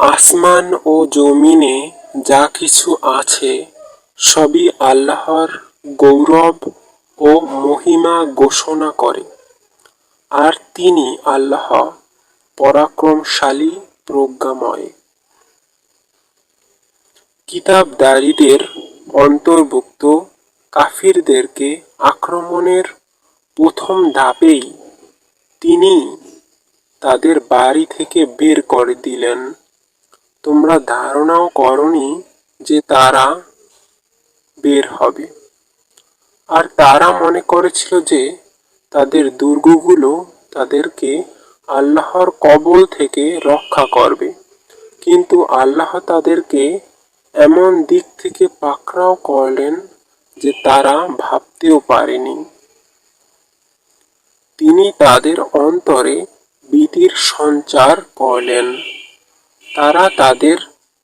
আসমান ও জমিনে যা কিছু আছে, সবই আল্লাহর গৌরব ও মহিমা ঘোষণা করে। আর তিনি আল্লাহ পরাক্রমশালী, প্রজ্ঞাময়। কিতাবদারীদের অন্তর্ভুক্ত কাফিরদেরকে আক্রমণের প্রথম ধাপেই তিনি তাদের বাড়ি থেকে বের করে দিলেন। তোমরা ধারণাও করনি যে তারা বের হবে। আর তারা মনে করেছিল যে তাদের দুর্গগুলো তাদেরকে আল্লাহর কবল থেকে রক্ষা করবে। কিন্তু আল্লাহ তাদেরকে এমন দিক থেকে পাকড়াও করলেন যে তারা ভাবতেও পারেনি। তিনি তাদের অন্তরে ভীতির সঞ্চার করলেন। তারা তাদের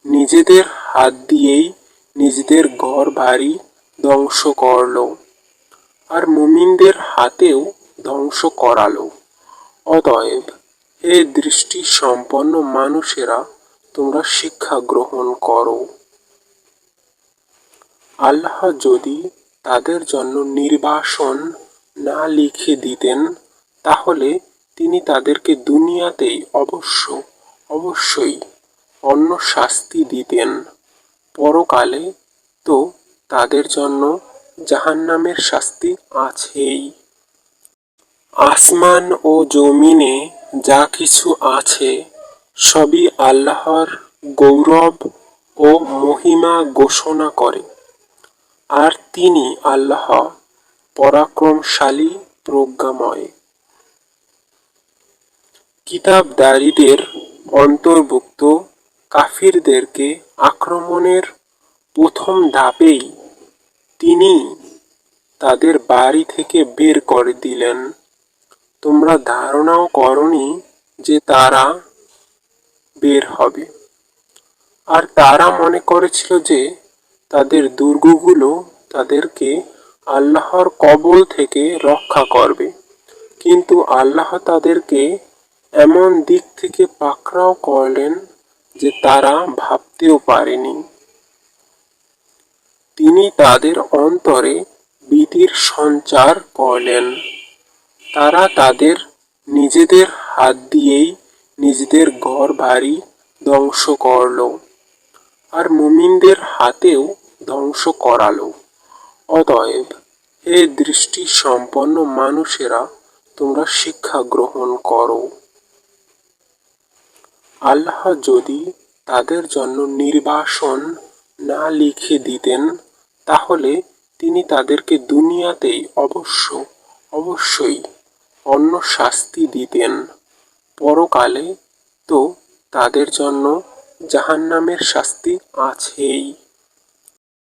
নিজেদের হাত দিয়েই নিজেদের ঘর বাড়ি ধ্বংস করল আর মুমিনদের হাতেও ধ্বংস করালো। অতএব হে দৃষ্টি সম্পন্ন মানুষেরা, তোমরা শিক্ষা গ্রহণ করো। আল্লাহ যদি তাদের জন্য নির্বাসন না লিখে দিতেন, তাহলে তিনি তাদেরকে দুনিয়াতেই অবশ্য, অবশ্যই অন্য শাস্তি দিতেন। পরকালে তো তাদের জন্য জাহান্নামের শাস্তি আছেই। আসমান ও জমিনে যা কিছু আছে, সবই আল্লাহর গৌরব ও মহিমা ঘোষণা করে। আর তিনি আল্লাহ পরাক্রমশালী, প্রজ্ঞাময়। কিতাবদারীদের অন্তর্ভুক্ত কাফিরদেরকে আক্রমণের প্রথম ধাপেই তিনি তাদের বাড়ি থেকে বের করে দিলেন। তোমরা ধারণাও করনি যে তারা বের হবে। আর তারা মনে করেছিল যে তাদের দুর্গগুলো তাদেরকে আল্লাহর কবল থেকে রক্ষা করবে। কিন্তু আল্লাহ তাদেরকে এমন দিক থেকে পাকড়াও করলেন যে তারা ভাবতেও পারেনি। তিনি তাদের অন্তরে ভীতির সঞ্চার করলেন। তারা তাদের নিজেদের হাত দিয়েই নিজেদের ঘর বাড়ি ধ্বংস করল আর মুমিনদের হাতেও ধ্বংস করালো। অতএব হে দৃষ্টি সম্পন্ন মানুষেরা, তোমরা শিক্ষা গ্রহণ করো। আল্লাহ যদি তাদের জন্য নির্বাসন না লিখে দিতেন, তাহলে তিনি তাদেরকে দুনিয়াতেই অবশ্য, অবশ্যই অন্য শাস্তি দিতেন। পরকালে তো তাদের জন্য জাহান্নামের শাস্তি আছেই।